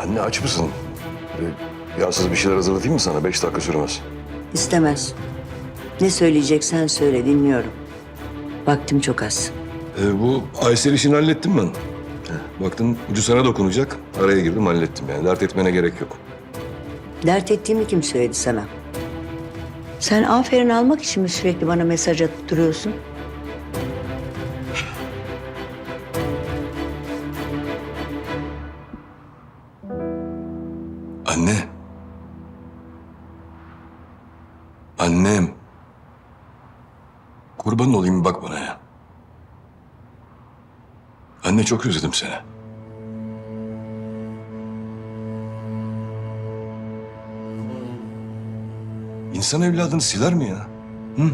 Anne aç mısın? Yağsız bir şeyler hazırlatayım mı sana? Beş dakika sürmez. İstemez. Ne söyleyeceksen söyle dinliyorum. Vaktim çok az. Ee, bu Aysel işini hallettim ben. Baktım ucu sana dokunacak. Araya girdim hallettim yani. Dert etmene gerek yok. Dert ettiğimi kim söyledi sana? Sen aferin almak için mi sürekli bana mesaj atıp duruyorsun? Anne çok özledim seni. İnsan evladını siler mi ya? Hı?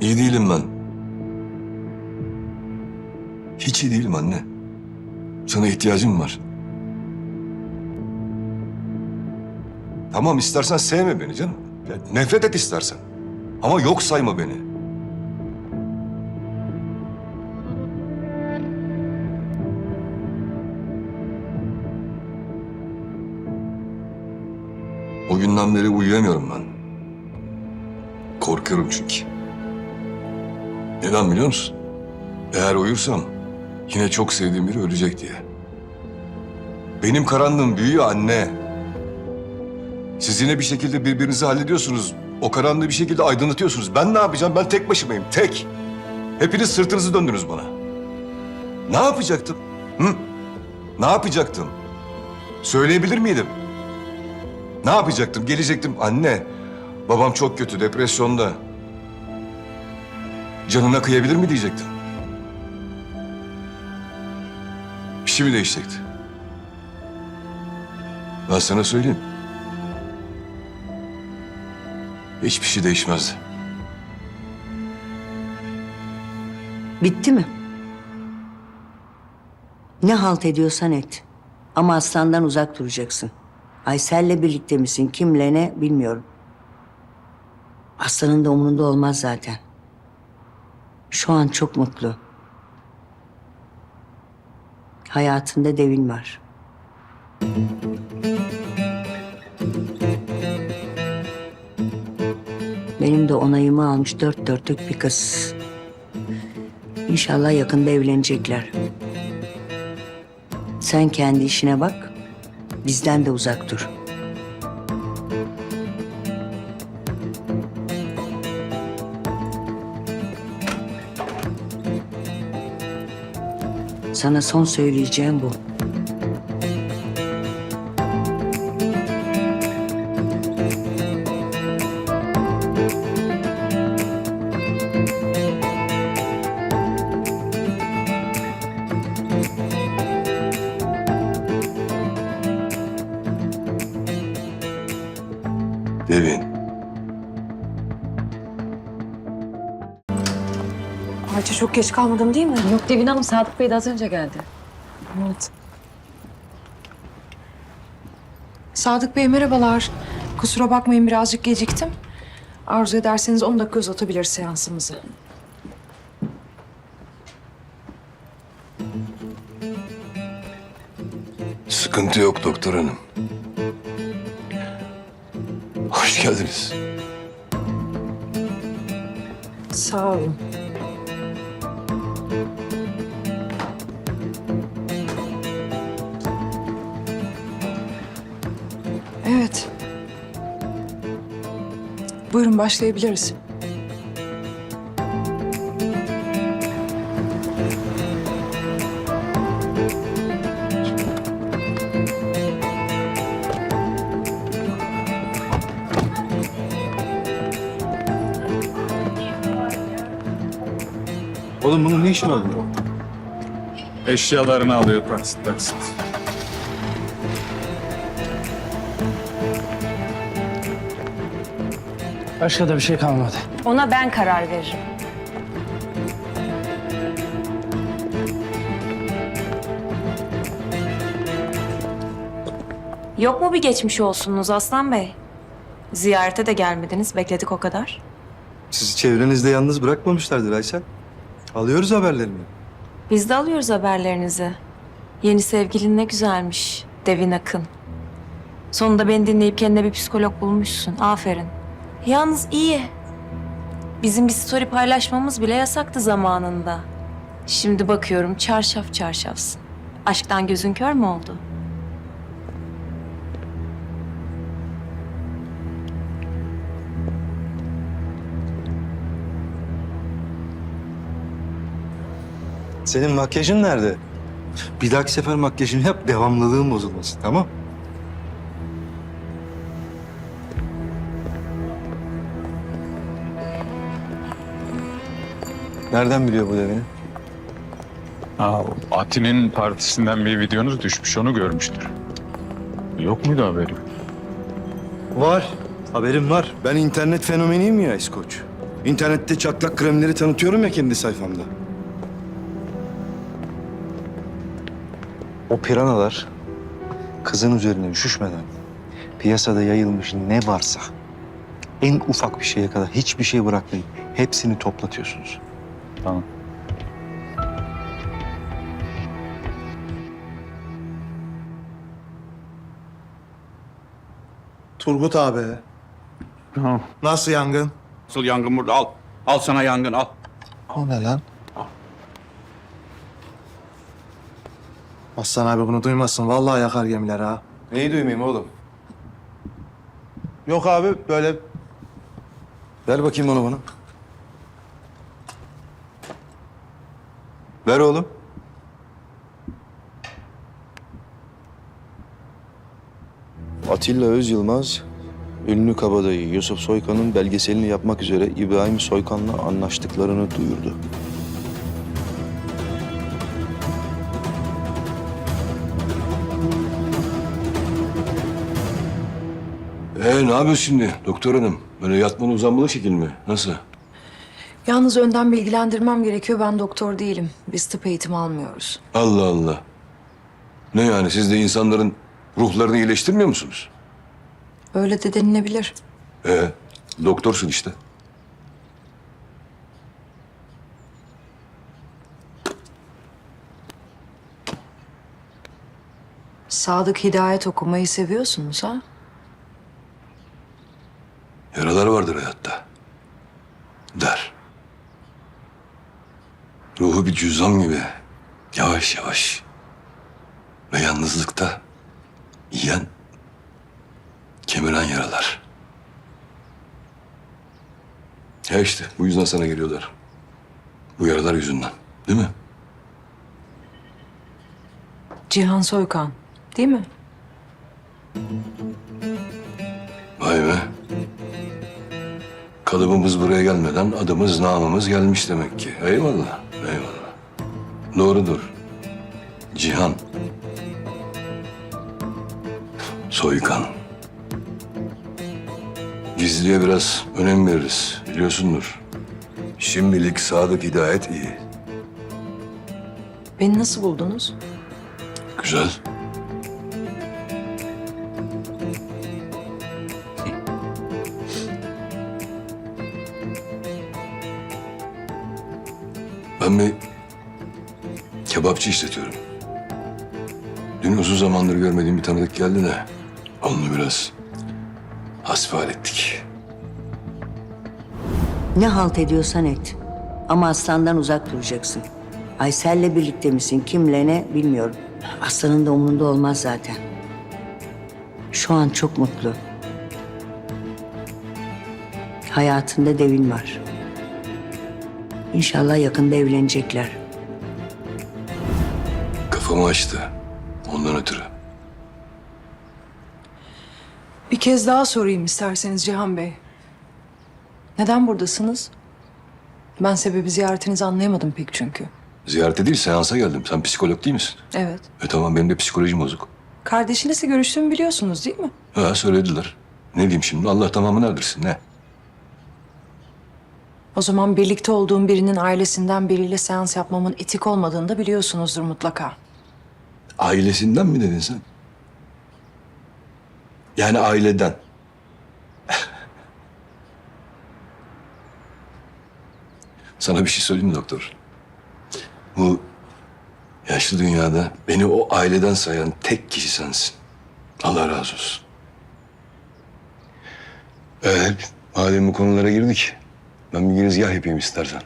İyi değilim ben. Hiç iyi değilim anne. Sana ihtiyacım var. Tamam istersen sevme beni canım. Ya Nefret et istersen. Ama yok sayma beni. O günden beri uyuyamıyorum ben. Korkuyorum çünkü. Neden biliyor musun? Eğer uyursam yine çok sevdiğim biri ölecek diye. Benim karanlığım büyüyor anne. Siz yine bir şekilde birbirinizi hallediyorsunuz. O karanlığı bir şekilde aydınlatıyorsunuz. Ben ne yapacağım? Ben tek başımayım. Tek. Hepiniz sırtınızı döndünüz bana. Ne yapacaktım? Hı? Ne yapacaktım? Söyleyebilir miydim? Ne yapacaktım? Gelecektim. Anne, babam çok kötü, depresyonda. Canına kıyabilir mi diyecektim. Bir şey değişecekti? Ben sana söyleyeyim. Hiçbir şey değişmezdi. Bitti mi? Ne halt ediyorsan et. Ama aslandan uzak duracaksın. Aysel'le birlikte misin? Kimle ne bilmiyorum. Aslanın da umurunda olmaz zaten. Şu an çok mutlu. Hayatında devin var. Benim de onayımı almış dört dörtlük bir kız. İnşallah yakında evlenecekler. Sen kendi işine bak, bizden de uzak dur. Sana son söyleyeceğim bu. Geç kalmadım değil mi? Yok Devin Hanım Sadık Bey de az önce geldi. Evet. Sadık Bey merhabalar. Kusura bakmayın birazcık geciktim. Arzu ederseniz 10 dakika uzatabilir seansımızı. Sıkıntı yok doktor hanım. Hoş geldiniz. Sağ olun. Evet. Buyurun başlayabiliriz. Oğlum bunun ne işin oldu? Eşyalarını alıyor taksit taksit. Başka da bir şey kalmadı. Ona ben karar veririm. Yok mu bir geçmiş olsunuz Aslan Bey? Ziyarete de gelmediniz, bekledik o kadar. Sizi çevrenizde yalnız bırakmamışlardır Aysel. Alıyoruz haberlerini. Biz de alıyoruz haberlerinizi. Yeni sevgilin ne güzelmiş. Devin Akın. Sonunda beni dinleyip kendine bir psikolog bulmuşsun. Aferin. Yalnız iyi. Bizim bir story paylaşmamız bile yasaktı zamanında. Şimdi bakıyorum çarşaf çarşafsın. Aşktan gözün kör mü oldu? Senin makyajın nerede? Bir dahaki sefer makyajını yap, devamlılığın bozulmasın, tamam? Nereden biliyor bu devini? Aa, Ati'nin partisinden bir videonuz düşmüş, onu görmüştür. Yok muydu haberi? Var. Haberim var. Ben internet fenomeniyim ya İskoç. İnternette çatlak kremleri tanıtıyorum ya kendi sayfamda. O piranalar kızın üzerine üşüşmeden piyasada yayılmış ne varsa en ufak bir şeye kadar hiçbir şey bırakmayın. Hepsini toplatıyorsunuz. Tamam. Turgut abi. Tamam. Nasıl yangın? Asıl yangın burada al. Al sana yangın al. O ne lan? Aslan abi bunu duymasın. Vallahi yakar gemiler ha. Neyi duymayayım oğlum? Yok abi böyle Ver bakayım onu bana. Ver oğlum. Atilla Öz Yılmaz, ünlü kabadayı Yusuf Soykan'ın belgeselini yapmak üzere İbrahim Soykan'la anlaştıklarını duyurdu. Ee ne yapıyorsun şimdi doktor hanım? Böyle yatmalı uzanmalı şekil mi? Nasıl? Yalnız önden bilgilendirmem gerekiyor. Ben doktor değilim. Biz tıp eğitimi almıyoruz. Allah Allah. Ne yani siz de insanların ruhlarını iyileştirmiyor musunuz? Öyle de denilebilir. Ee, doktorsun işte. Sadık Hidayet okumayı seviyorsunuz ha? Yaralar vardır hayatta. Der. Ruhu bir cüzdan gibi. Yavaş yavaş. Ve yalnızlıkta yiyen, kemiren yaralar. Ya işte bu yüzden sana geliyorlar. Bu yaralar yüzünden. Değil mi? Cihan Soykan. Değil mi? Kalıbımız buraya gelmeden adımız namımız gelmiş demek ki. Eyvallah, eyvallah. Doğrudur. Cihan. Soykan. Gizliye biraz önem veririz, biliyorsundur. Şimdilik Sadık Hidayet iyi. Beni nasıl buldunuz? Güzel. Ben bir kebapçı işletiyorum. Dün uzun zamandır görmediğim bir tanıdık geldi de onu biraz hasbihal ettik. Ne halt ediyorsan et. Ama aslandan uzak duracaksın. Aysel'le birlikte misin? Kimle ne bilmiyorum. Aslanın da umurunda olmaz zaten. Şu an çok mutlu. Hayatında devin var. İnşallah yakında evlenecekler. Kafamı açtı. Ondan ötürü. Bir kez daha sorayım isterseniz Cihan Bey. Neden buradasınız? Ben sebebi ziyaretinizi anlayamadım pek çünkü. Ziyarete değil seansa geldim. Sen psikolog değil misin? Evet. E tamam benim de psikolojim bozuk. Kardeşinizle görüştüğümü biliyorsunuz değil mi? Ha söylediler. Ne diyeyim şimdi? Allah tamamını erdirsin. Ne? O zaman birlikte olduğum birinin ailesinden biriyle seans yapmamın etik olmadığını da biliyorsunuzdur mutlaka. Ailesinden mi dedin sen? Yani aileden. Sana bir şey söyleyeyim mi doktor? Bu yaşlı dünyada beni o aileden sayan tek kişi sensin. Allah razı olsun. Evet, madem bu konulara girdik, ben bir girizgah yapayım istersen.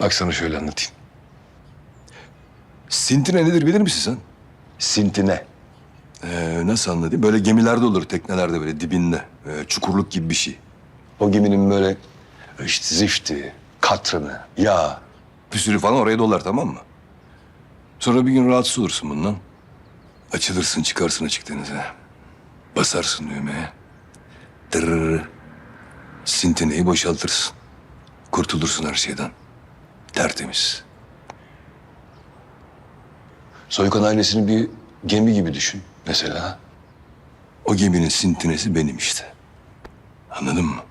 Bak sana şöyle anlatayım. Sintine nedir bilir misin sen? Sintine. Ee, nasıl anlatayım? Böyle gemilerde olur, teknelerde böyle dibinde. Ee, çukurluk gibi bir şey. O geminin böyle işte zifti, katrını, yağ, püsürü falan oraya dolar tamam mı? Sonra bir gün rahatsız olursun bundan. Açılırsın, çıkarsın açık denize. Basarsın düğmeye. Tırırır. Sintineyi boşaltırsın. Kurtulursun her şeyden. Tertemiz. Soykan ailesini bir gemi gibi düşün mesela. O geminin sintinesi benim işte. Anladın mı?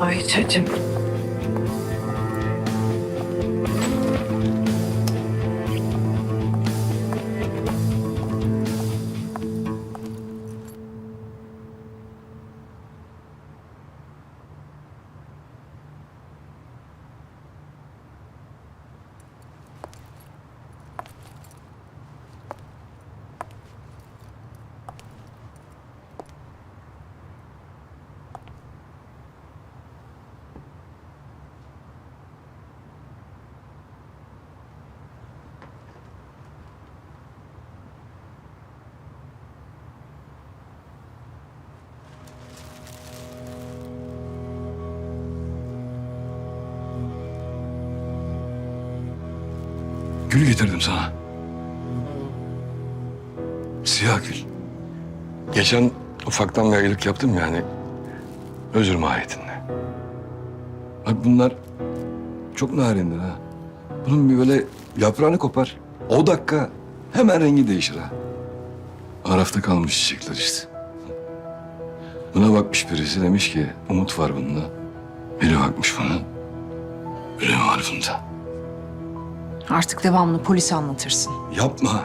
Ayça'cığım. Gül getirdim sana. Siyah gül. Geçen ufaktan bir ayılık yaptım yani. Özür mahiyetinde. Bak bunlar çok narindir ha. Bunun bir böyle yaprağını kopar. O dakika hemen rengi değişir ha. Arafta kalmış çiçekler işte. Buna bakmış birisi demiş ki umut var bunda. Biri bakmış bana. Var bunda. Artık devamını polise anlatırsın. Yapma.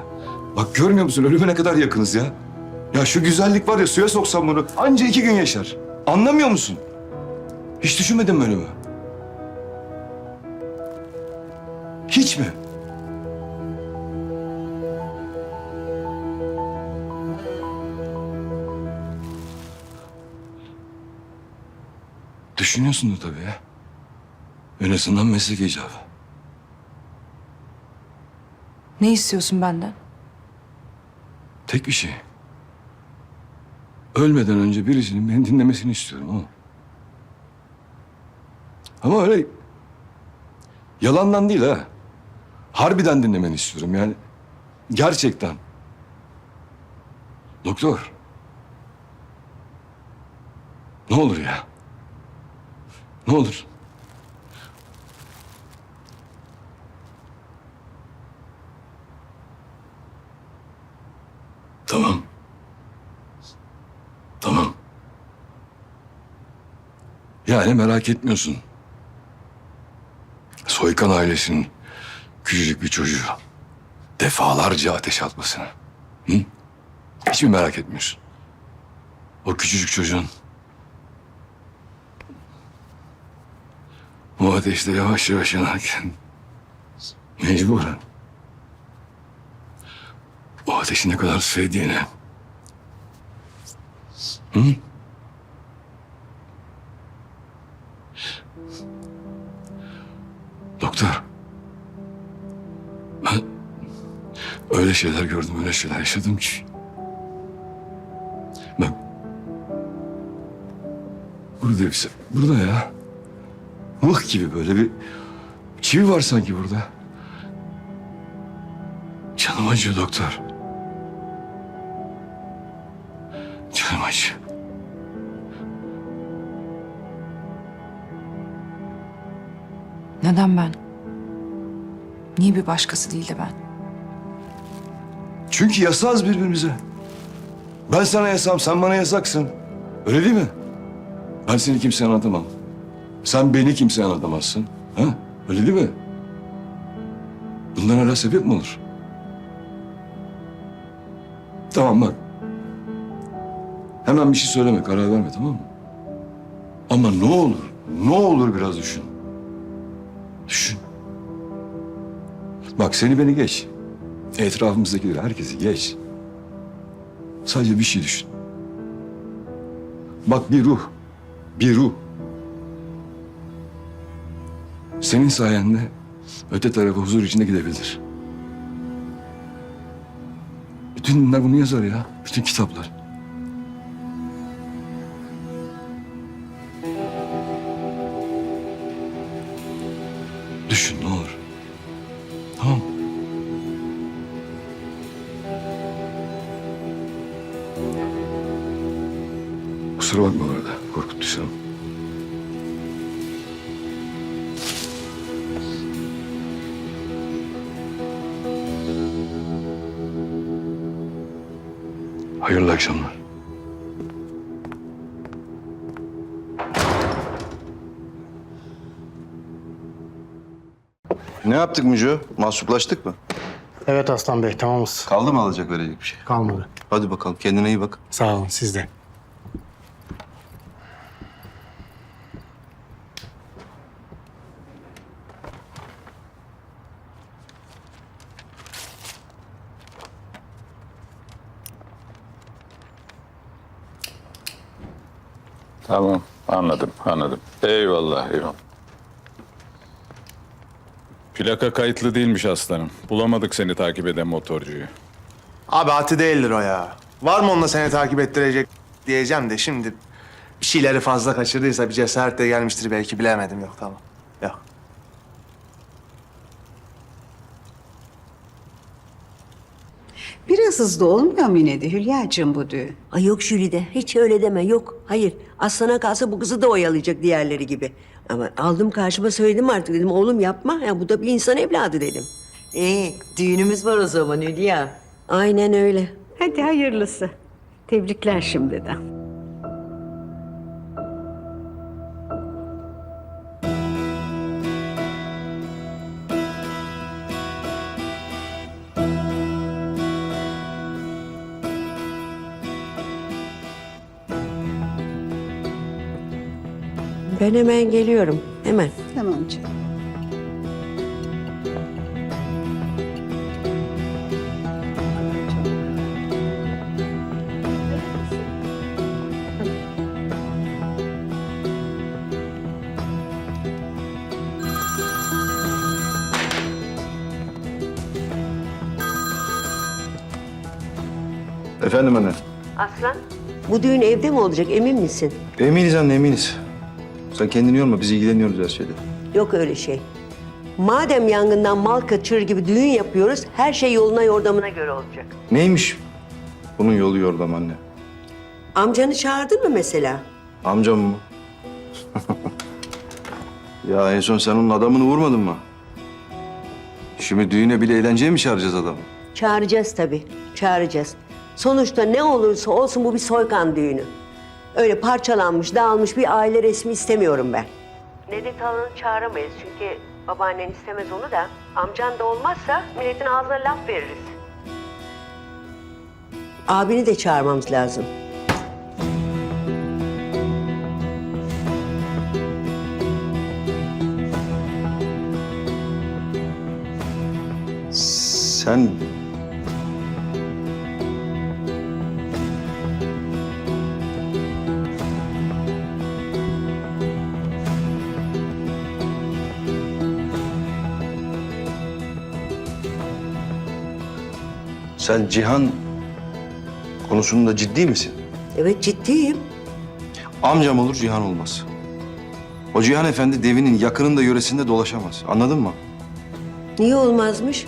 Bak görmüyor musun ölüme ne kadar yakınız ya. Ya şu güzellik var ya suya soksam bunu anca iki gün yaşar. Anlamıyor musun? Hiç düşünmedin mi ölümü? Hiç mi? Düşünüyorsundur tabii ya. En meslek icabı. Ne istiyorsun benden? Tek bir şey. Ölmeden önce birisinin beni dinlemesini istiyorum ama. Ama öyle yalandan değil ha. Harbiden dinlemeni istiyorum yani. Gerçekten. Doktor. Ne olur ya. Ne olur. Tamam. Tamam. Yani merak etmiyorsun. Soykan ailesinin küçücük bir çocuğu defalarca ateş atmasını. Hı? Hiç mi merak etmiyorsun? O küçücük çocuğun o ateşte yavaş yavaş yanarken mecburen o ateşi ne kadar sevdiğini. Hı? Öyle şeyler gördüm, öyle şeyler yaşadım ki. Bak. Burada şey- Burada ya. Mıh gibi böyle bir çivi var sanki burada. Canım acıyor doktor. Canım acıyor. Neden ben? Niye bir başkası değil de ben? Çünkü yasağız birbirimize. Ben sana yasam, sen bana yasaksın. Öyle değil mi? Ben seni kimseye anlatamam. Sen beni kimseye anlatamazsın. Ha? Öyle değil mi? Bundan hala sebep mi olur? Tamam bak. Hemen bir şey söyleme, karar verme tamam mı? Ama ne olur, ne olur biraz düşün. Düşün. Bak seni beni geç. Etrafımızdakileri, herkesi geç. Sadece bir şey düşün. Bak bir ruh, bir ruh. Senin sayende öte tarafa huzur içinde gidebilir. Bütün dinler bunu yazar ya. Bütün kitaplar. Kusura bakma bu arada. Korkuttuysam. Hayırlı akşamlar. Ne yaptık Müco? Mahsuplaştık mı? Evet Aslan Bey tamamız. Kaldı mı alacak verecek bir şey? Kalmadı. Hadi bakalım kendine iyi bak. Sağ olun siz de. Tamam anladım anladım. Eyvallah eyvallah. Plaka kayıtlı değilmiş aslanım. Bulamadık seni takip eden motorcuyu. Abi atı değildir o ya. Var mı onunla seni takip ettirecek diyeceğim de şimdi bir şeyleri fazla kaçırdıysa bir cesaret de gelmiştir belki bilemedim yok tamam. Yok. Biraz hızlı olmuyor mu yine de Hülya'cığım bu düğün? Ay yok Jülide, hiç öyle deme, yok. Hayır, aslana kalsa bu kızı da oyalayacak diğerleri gibi. Ama aldım karşıma söyledim artık dedim, oğlum yapma. Ya bu da bir insan evladı dedim. Ee, düğünümüz var o zaman Hülya. Aynen öyle. Hadi hayırlısı. Tebrikler şimdiden. Ben hemen geliyorum, hemen. Tamam canım. Efendim anne. Aslan? Bu düğün evde mi olacak, emin misin? Eminiz anne eminiz. Sen kendini yorma biz ilgileniyoruz her şeyde. Yok öyle şey. Madem yangından mal kaçırır gibi düğün yapıyoruz, her şey yoluna yordamına göre olacak. Neymiş? Bunun yolu yordam anne. Amcanı çağırdın mı mesela? Amcam mı? ya en son sen onun adamını vurmadın mı? Şimdi düğüne bile eğlenceye mi çağıracağız adamı? Çağıracağız tabii, çağıracağız. Sonuçta ne olursa olsun bu bir soykan düğünü. Öyle parçalanmış, dağılmış bir aile resmi istemiyorum ben. Nedet Alan'ı çağıramayız çünkü babaannen istemez onu da. Amcan da olmazsa milletin ağzına laf veririz. Abini de çağırmamız lazım. Sen Sen Cihan konusunda ciddi misin? Evet ciddiyim. Amcam olur Cihan olmaz. O Cihan Efendi devinin yakınında yöresinde dolaşamaz. Anladın mı? Niye olmazmış?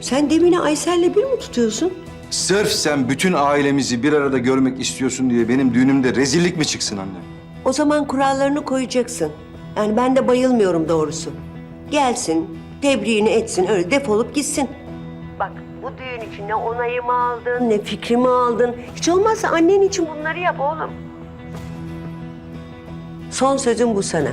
Sen Demine Aysel'le bir mi tutuyorsun? Sırf sen bütün ailemizi bir arada görmek istiyorsun diye benim düğünümde rezillik mi çıksın anne? O zaman kurallarını koyacaksın. Yani ben de bayılmıyorum doğrusu. Gelsin, tebriğini etsin, öyle defolup gitsin. Bu düğün için ne onayımı aldın, ne fikrimi aldın. Hiç olmazsa annen için bunları yap oğlum. Son sözüm bu sana.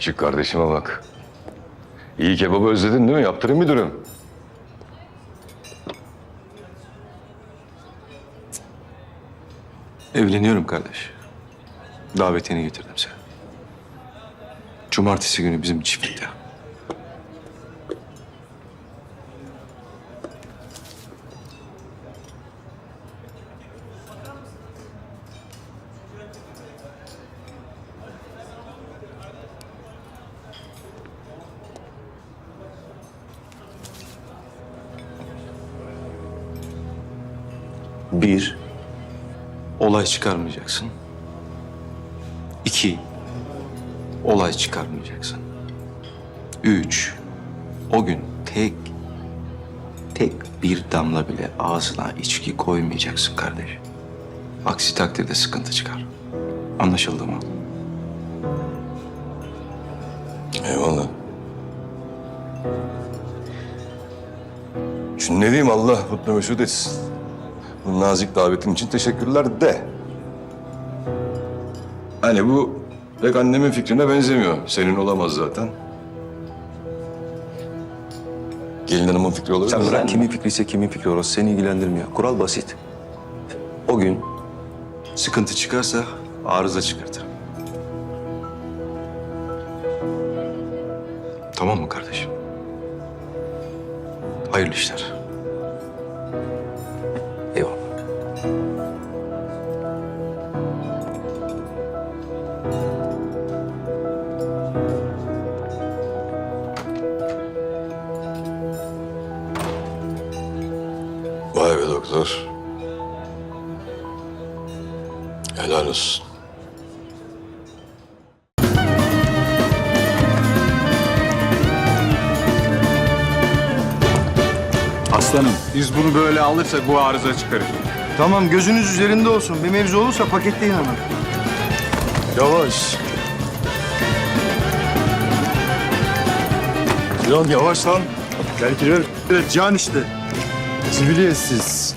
Küçük kardeşime bak. İyi kebabı özledin değil mi? Yaptırayım müdürüm. Evleniyorum kardeş. Davetiyeni getirdim sana. Cumartesi günü bizim çiftlikte. Olay çıkarmayacaksın. İki, olay çıkarmayacaksın. Üç, o gün tek, tek bir damla bile ağzına içki koymayacaksın kardeş. Aksi takdirde sıkıntı çıkar. Anlaşıldı mı? Eyvallah. Şunu ne diyeyim Allah mutlu mesut etsin. Nazik davetin için teşekkürler de. Hani bu pek annemin fikrine benzemiyor. Senin olamaz zaten. Gelin hanımın fikri olabilir Sen mi? bırak kimin fikriyse kimin fikri orası seni ilgilendirmiyor. Kural basit. O gün sıkıntı çıkarsa arıza çıkartır. Tamam mı kardeşim? Hayırlı işler. Aslanım biz bunu böyle alırsak bu arıza çıkarır. Tamam gözünüz üzerinde olsun. Bir mevzu olursa paketleyin hemen. Yavaş. Can yavaş lan. Gel girer. Evet can işte. Zibiliyetsiz.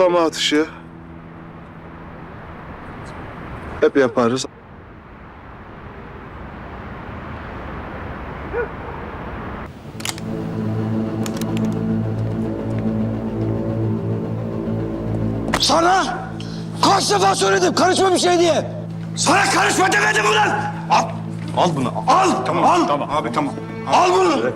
Kutlama atışı. Hep yaparız. Sana kaç defa söyledim karışma bir şey diye. Sana karışma demedim ulan. Al. Al bunu. Al. Tamam. Al. Tamam abi tamam. Al bunu.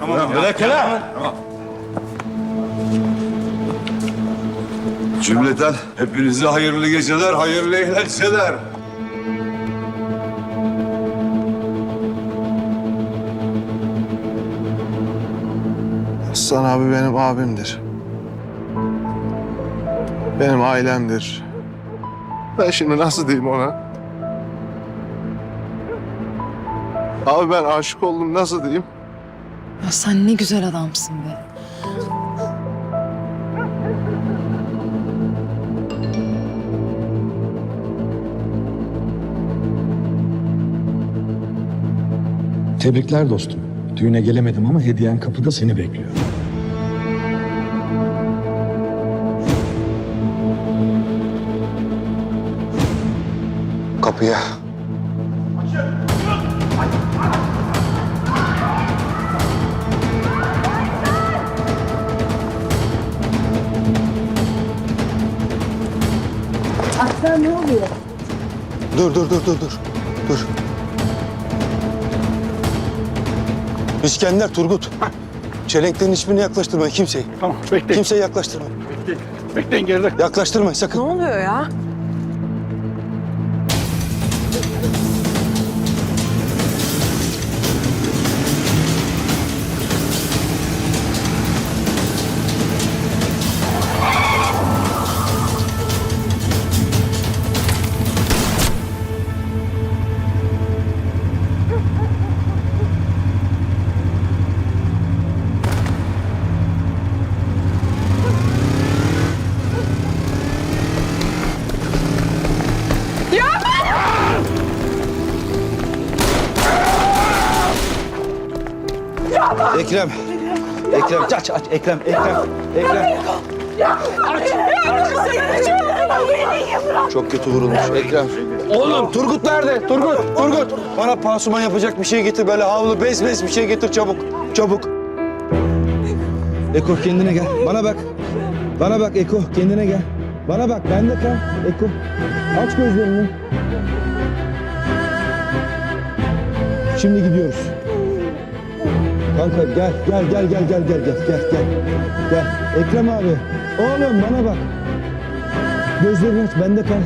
Cümleten hepinize hayırlı geceler, hayırlı eğlenceler. Aslan abi benim abimdir. Benim ailemdir. Ben şimdi nasıl diyeyim ona? Abi ben aşık oldum nasıl diyeyim? Ya sen ne güzel adamsın be. Tebrikler dostum. Düğüne gelemedim ama hediyen kapıda seni bekliyor. Kapıya. Dur dur dur dur dur. Dur. İskender, Turgut. Çelenklerin hiçbirine yaklaştırmayın kimseyi. Tamam bekleyin. Kimseyi yaklaştırmayın. Bekleyin geride. Yaklaştırmayın sakın. oluyor ya? Ekrem. Ekrem aç aç Ekrem Ekrem Ekrem. Çok kötü vurulmuş Ekrem. Oğlum Turgut nerede? Turgut, Turgut. Bana pansuman yapacak bir şey getir. Böyle havlu, bez bez bir şey getir çabuk. Çabuk. Eko kendine gel. Bana bak. Bana bak Eko kendine gel. Bana bak bende kal. Eko. Aç gözlerini. Şimdi gidiyoruz. Kanka gel gel gel gel gel gel gel gel gel. Gel. Ekrem abi. Oğlum bana bak. Gözlerini aç bende kal.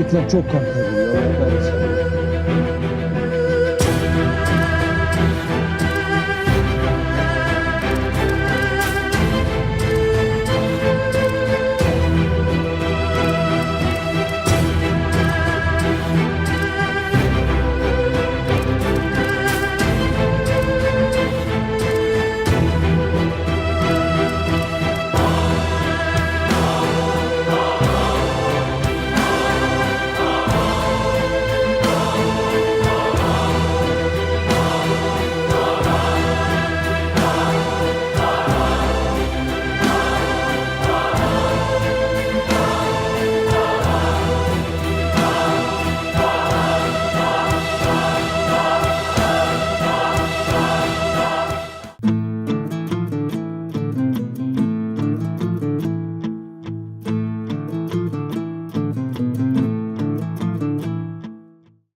Ekrem çok kan kaybediyor.